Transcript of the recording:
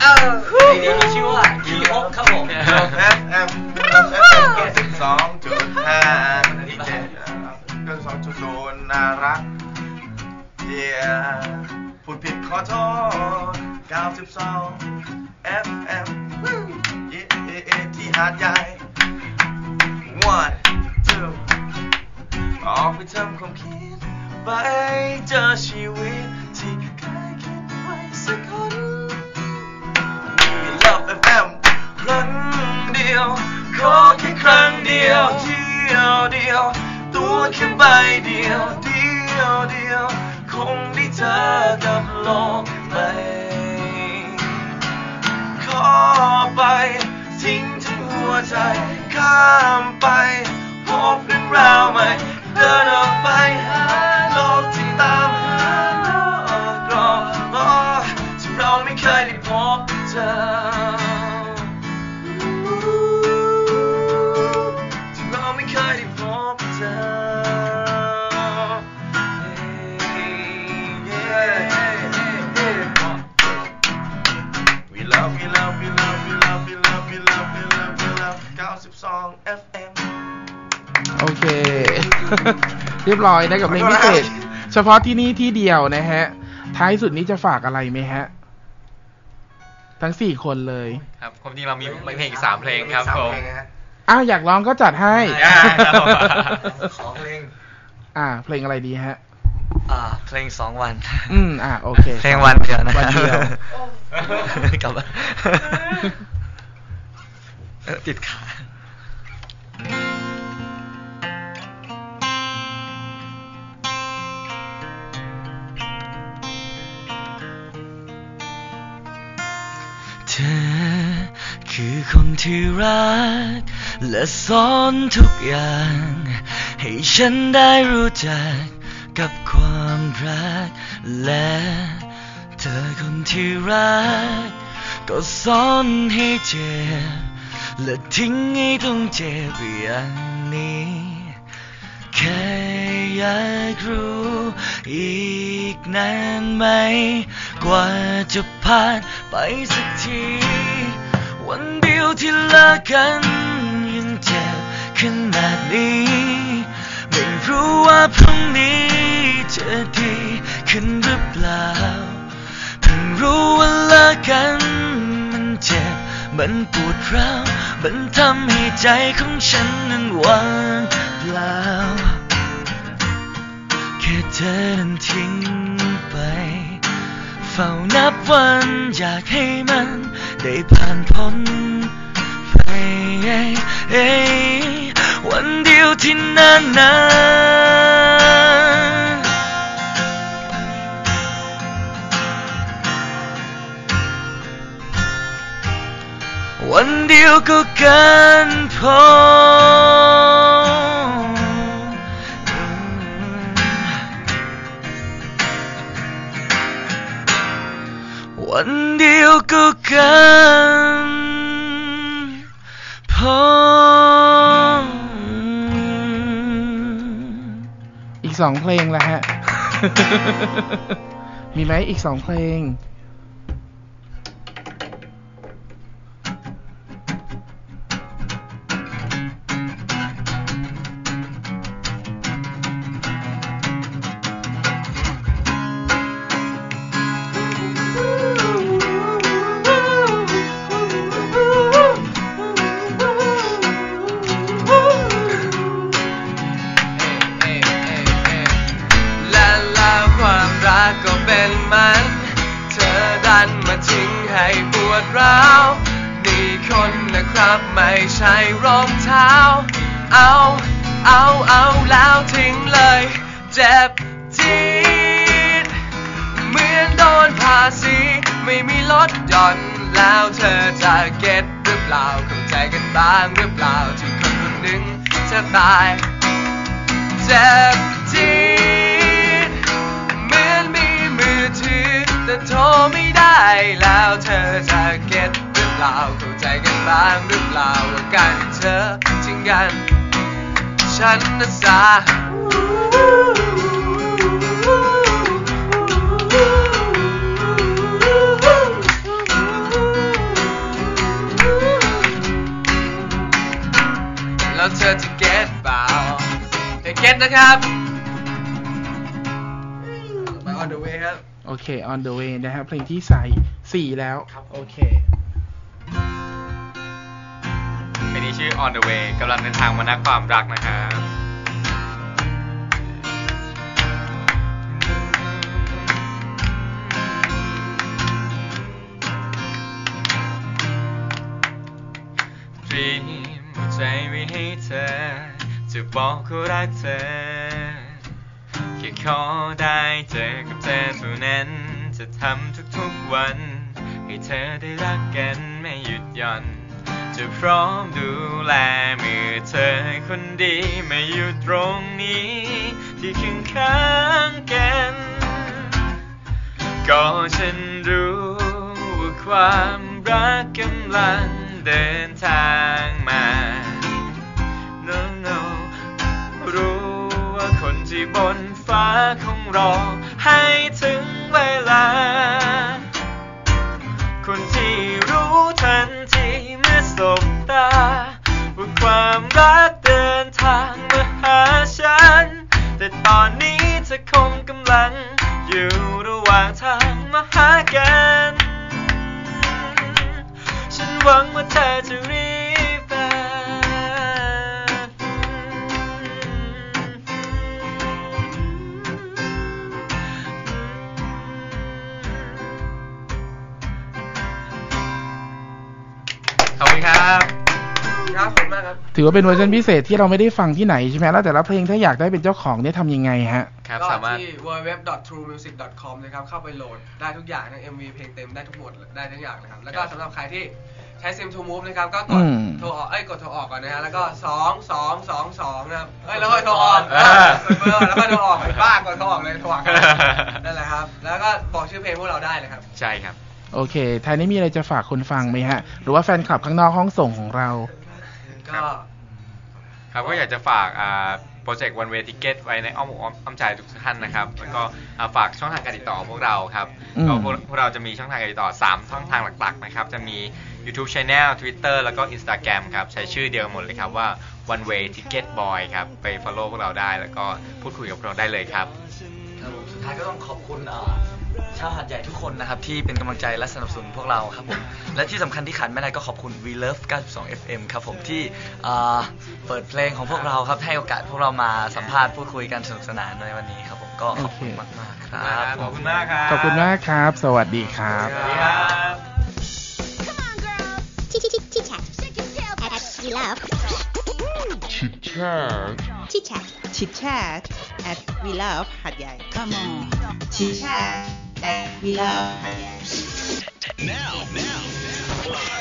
เออเพลงนี้มีชื่อว่าขี้อกครับผมแอมแอมเจ็ดสิบสองจุดห้าที่เจ็ดเกินสองจุดศูนย์น่ารักเดียพูดผิดขอโทษเก้าสิบสอง FM เย่เย่เย่ที่หาดใหญ่ one two ออกไปทำความคิดไปเจอชี ใบเดียวเดียวเดียวคงได้เจอกับโลกใบขอไป ทิ้งทั้งหัวใจ ข้ามไป พบเรื่องราวใหม่ เค เรียบร้อยนะกับเพลงพิเศษ เฉพาะที่นี่ที่เดียวนะฮะ ท้ายสุดนี้จะฝากอะไรไหมฮะ ทั้งสี่คนเลยครับความจริงเรามีเพลงอีกสามเพลงครับสามผมเพลงนะฮะอ้าวอยากร้องก็จัดให้อ่าครับผมขอเพลง อ่า เพลงอะไรดีฮะอ่าเพลงสองวัน อืมอ่าโอเค เพลงวันเดียวนะวันเดียวกลับมาเออติดขา อ คือคนที่รัก และสอนทุกอย่าง ให้ฉันได้รู้จักกับความรัก และเธอคนที่รัก ก็สอนให้เจ็บ และทิ้งให้ต้องเจ็บอย่างนี้แค่อยากรู้อีกนานไหม กว่าจะผ่านไปสักที วันเดียวที่เลิกกันยังเจ็บขนาดนี้ ไม่รู้ว่าพรุ่งนี้จะดีขึ้นหรือเปล่าเพิ่งรู้ว่าเลิกกันมันเจ็บมันปวดร้าวมันทำให้ใจของฉันนั้นว่างเปล่าแค่เธอนั้นทิ้งไป ฝ้านับวันอยากให้มันได้ผ่านพ้นไปวันเดียวที่นานนานวันเดียวก็เกินพอ สองเพลงละฮะ มีไหมอีกสองเพลง ทิ้งให้ปวดร้าวนี่คนนะครับไม่ใช่รองเท้า เอาเอาเอาแล้วทิ้งเลย เจ็บจี๊ดเหมือนโดนภาษีไม่มีลดหย่อนแล้วเธอจะเก็ตหรือเปล่าเข้าใจกันบ้างหรือเปล่าที่คนคนหนึ่งจะตาย ล่า เข้าใจกันบ้างหรือเปล่าว่ากันเธอจริงกัน ฉันนั้นสาแล้วเธอจะเก็ตเปล่าเธอเก็ตนะครับ ไป on the way ครับ โอเค on the way นะครับเพลงที่ใส่สี่แล้ว ครับ โอเค ชื่อ On the Way กำลังเดินทางมานักความรักนะครับเตรีมหัวใจไว้ให้เธอ จะบอกว่ารักเธอ แค่ขอได้เจอกับเธอเท่านั้น จะทำทุกๆวัน ให้เธอได้รักกันไม่หยุดหย่อน จะพร้อมดูแลเมื่อเธอคนดีไม่อยู่ตรงนี้ ที่ข้างข้างกันก็ฉันรู้ว่าความรักกำลังเดินทางมา no no รู้ว่าคนที่บนฟ้าคงรอ มาหากัน ฉันหวังว่าเธอจะรีบมาขอบคุณครับ ครับขอบคุณมากครับ ถือว่าเป็นเวอร์ชันพิเศษที่เราไม่ได้ฟังที่ไหนใช่ไหมแล้วแต่ละเพลงถ้าอยากได้เป็นเจ้าของเนี่ยทำยังไงฮะ ครับก็สามารถ ที่ www.truemusic.com นะครับเข้าไปโหลดได้ทุกอย่างทั้ง MV เพลงเต็มได้ทุกหมดได้ทุกอย่างเลยครับ แล้วก็สำหรับใครที่ใช้ซิม to move นะครับ ก็กอืดมโทรออกเอ้ยกดโทรออกก่อนนะฮะแล้วก็สองสองสองสองนะครับเอ้ยแล้วก็โทรออกอ่ากดเบอร์แล้วก็โทรออกบ้ากดโทรออกเลยโทรออกนั่นแหละครับ แล้วก็บอกชื่อเพลงพวกเราได้เลยครับ ใช่ครับ โอเคไทยนี่มีอะไรจะฝากคนฟังไหมฮะ หรือว่าแฟนคลับข้างนอกห้องส่งของเรา ก็ ครับก็อยากจะฝากอ่า โปรเจกต์ One Way Ticket ไว้ในอ้อมอกอ้อมใจทุกท่านนะครับ แล้วก็อ่าฝากช่องทางการติดต่อของพวกเราครับอืมก็พวกพวกเราจะมีช่องทางการติดต่อ 3 ช่องทางหลักๆนะครับ จะมี YouTube Channel Twitter แล้วก็ Instagram ครับ ใช้ชื่อเดียวกันหมดเลยครับว่า One Way Ticket Boy ครับ ไป follow พวกเราได้ แล้วก็พูดคุยกับพวกเราได้เลยครับครับผมสุดท้ายก็ต้องขอบคุณอ่า ชาวหาดใหญ่ทุกคนนะครับ ที่เป็นกำลังใจและสนับสนุนพวกเราครับผม และที่สำคัญที่ขาดไม่ได้ก็ขอบคุณ We Love 92 FM ครับผมที่อ่าเปิดเพลงของพวกเราครับให้โอกาสพวกเรามาสัมภาษณ์พูดคุยกันสนุกสนานในวันนี้ครับผมก็ขอบคุณโอเค มากๆครับขอบคุณมากครับ ขอบคุณมากครับ สวัสดีครับ สวัสดีครับ Come on, girls. Chit chit chit chat. At we love. Chit chat. Chit chat. Chit chat at We Love หัดใหญ่ Come on. Chit chat Like, we love. Now, now, now.